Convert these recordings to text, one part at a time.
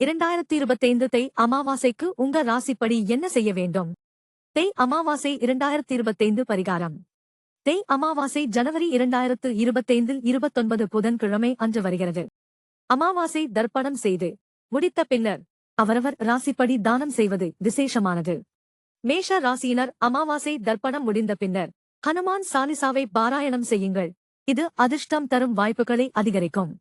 இரண்டாயிரத்தி இருபத்தைந்து தை அமாவாசைக்கு உங்க ராசிப்படி என்ன செய்ய வேண்டும்? தை அமாவாசை இரண்டாயிரத்தி இருபத்தைந்து பரிகாரம். தை அமாவாசை ஜனவரி இரண்டாயிரத்து இருபத்தைந்தில் இருபத்தொன்பது புதன்கிழமை அன்று வருகிறது. அமாவாசை தர்ப்பணம் செய்து முடித்த பின்னர் அவரவர் ராசிப்படி தானம் செய்வது விசேஷமானது. மேஷ ராசியினர் அமாவாசை தர்ப்பணம் முடிந்த பின்னர் ஹனுமான் சாலிசாவை பாராயணம் செய்யுங்கள். இது அதிர்ஷ்டம் தரும் வாய்ப்புகளை அதிகரிக்கும்.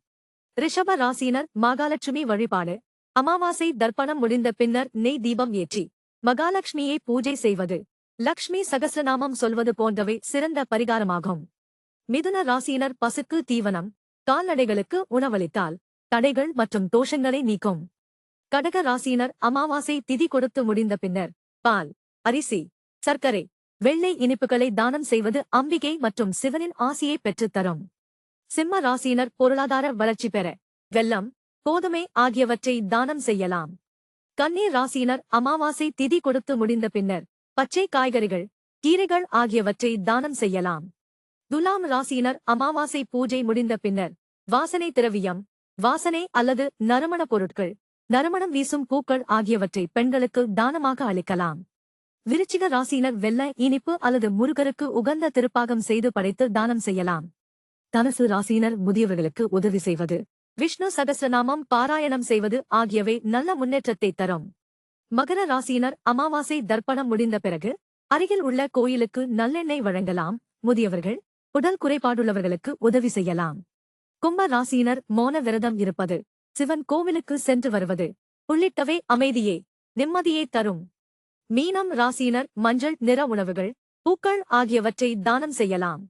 ரிஷப ராசியினர் மகாலட்சுமி வழிபாடு அமாவாசை தர்ப்பணம் முடிந்த பின்னர் நெய் தீபம் ஏற்றி மகாலட்சுமியை பூஜை செய்வது. லக்ஷ்மி சகஸ்ரநாமம் சொல்வது போன்றவை சிறந்த பரிகாரமாகும். மிதுன ராசியினர் பசுக்கு தீவனம் கால்நடைகளுக்கு உணவளித்தால் தடைகள் மற்றும் தோஷங்களை நீக்கும். கடக ராசியினர் அமாவாசை திதி கொடுத்து முடிந்த பின்னர் பால் அரிசி சர்க்கரை வெள்ளை இனிப்புகளை தானம் செய்வது அம்பிகை மற்றும் சிவனின் ஆசியை பெற்றுத் தரும் சிம்ம ராசியினர் பொருளாதார வளர்ச்சி பெற வெல்லம் கோதுமை ஆகியவற்றை தானம் செய்யலாம். கன்னீர் ராசியினர் அமாவாசை திதி கொடுத்து முடிந்த பின்னர் பச்சை காய்கறிகள் கீரைகள் ஆகியவற்றை தானம் செய்யலாம். துலாம் ராசியினர் அமாவாசை பூஜை முடிந்த பின்னர் வாசனை திரவியம் வாசனை அல்லது நறுமண பொருட்கள் நறுமணம் வீசும் பூக்கள் ஆகியவற்றை பெண்களுக்கு தானமாக அளிக்கலாம். விருச்சிக ராசியினர் வெள்ள இனிப்பு அல்லது முருகருக்கு உகந்த திருப்பாகம் செய்து படைத்து தானம் செய்யலாம். தனுசு ராசியினர் முதியவர்களுக்கு உதவி செய்வது விஷ்ணு சகஸ்ரநாமம் பாராயணம் செய்வது ஆகியவை நல்ல முன்னேற்றத்தை தரும். மகர ராசியினர் அமாவாசை தர்ப்பணம் முடிந்த பிறகு அருகில் உள்ள கோயிலுக்கு நல்லெண்ணெய் வழங்கலாம். முதியவர்கள் உடல் குறைபாடுள்ளவர்களுக்கு உதவி செய்யலாம். கும்ப ராசியினர் மௌன விரதம் இருப்பது சிவன் கோவிலுக்கு சென்று வருவது உள்ளிட்டவை அமைதியே நிம்மதியே தரும். மீனம் ராசியினர் மஞ்சள் நிற உணவுகள் பூக்கள் ஆகியவற்றை தானம் செய்யலாம்.